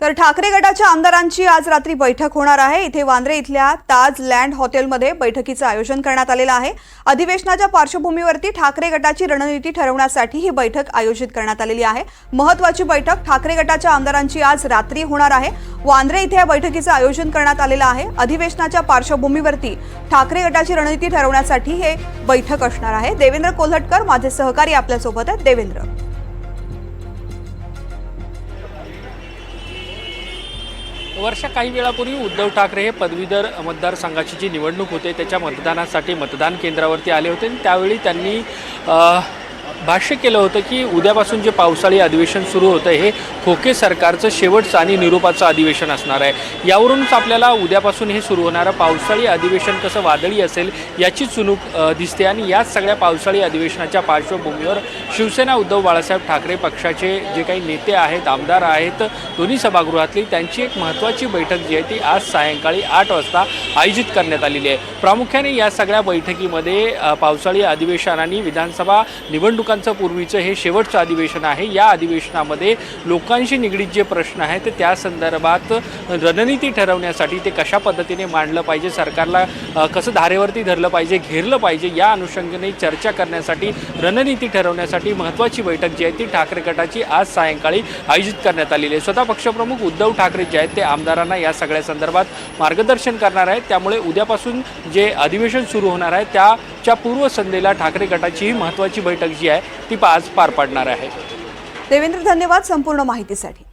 तर ठाकरे गटाच्या आमदारांची आज रात्री बैठक होणार आहे. इथे वांद्रे इथल्या ताज लँड हॉटेलमध्ये बैठकीचं आयोजन करण्यात आलेलं आहे. अधिवेशनाच्या पार्श्वभूमीवरती ठाकरे गटाची रणनीती ठरवण्यासाठी ही बैठक आयोजित करण्यात आलेली आहे. महत्वाची बैठक ठाकरे गटाच्या आमदारांची आज रात्री होणार आहे. वांद्रे इथे या बैठकीचं आयोजन करण्यात आलेलं आहे. अधिवेशनाच्या पार्श्वभूमीवरती ठाकरे गटाची रणनीती ठरवण्यासाठी हे बैठक असणार आहे. देवेंद्र कोल्हटकर माझे सहकारी आपल्यासोबत आहेत. देवेंद्र. वर्षा काही वेळापूर्वी उद्धव ठाकरे हे पदवीधर मतदारसंघाची जी निवडणूक होते त्याच्या मतदानासाठी मतदान केंद्रावरती आले होते आणि त्यावेळी त्यांनी भाष्य केलं होतं की उद्यापासून जे पावसाळी अधिवेशन सुरू होतं हे खोके सरकारचं शेवटचं आणि निरोपाचं अधिवेशन असणार आहे. यावरूनच आपल्याला उद्यापासून हे सुरू होणारं पावसाळी अधिवेशन कसं वादळी असेल याची चुणूक दिसते आणि याच सगळ्या पावसाळी अधिवेशनाच्या पार्श्वभूमीवर शिवसेना उद्धव बाळासाहेब ठाकरे पक्षाचे जे काही नेते आहेत आमदार आहेत दोन्ही सभागृहातली त्यांची एक महत्त्वाची बैठक जी आहे ती आज सायंकाळी आठ वाजता आयोजित करण्यात आलेली आहे. प्रामुख्याने या सगळ्या बैठकीमध्ये पावसाळी अधिवेशन आणि विधानसभा निवडणुकांचं पूर्वीचं हे शेवटचं अधिवेशन आहे. या अधिवेशनामध्ये लोकांशी निगडीत जे प्रश्न आहेत ते त्या संदर्भात रणनीती ठरवण्यासाठी ते कशा पद्धतीने मांडलं पाहिजे सरकारला कसं धारेवरती धरलं पाहिजे घेरलं पाहिजे या अनुषंगाने चर्चा करण्यासाठी रणनीती ठरवण्यासाठी महत्त्वाची बैठक जी आहे ती ठाकरे गटाची आज सायंकाळी आयोजित करण्यात आलेली आहे. स्वतः पक्षप्रमुख उद्धव ठाकरे जे आहेत ते आमदारांना या सगळ्या संदर्भात मार्गदर्शन करणार आहेत. त्यामुळे उद्यापासून जे अधिवेशन सुरू होणार आहे त्या च्या पूर्वसंध्येला ठाकरे गटाची ही महत्त्वाची बैठक जी आहे ती आज पार पाडणार आहे. देवेंद्र धन्यवाद संपूर्ण माहितीसाठी.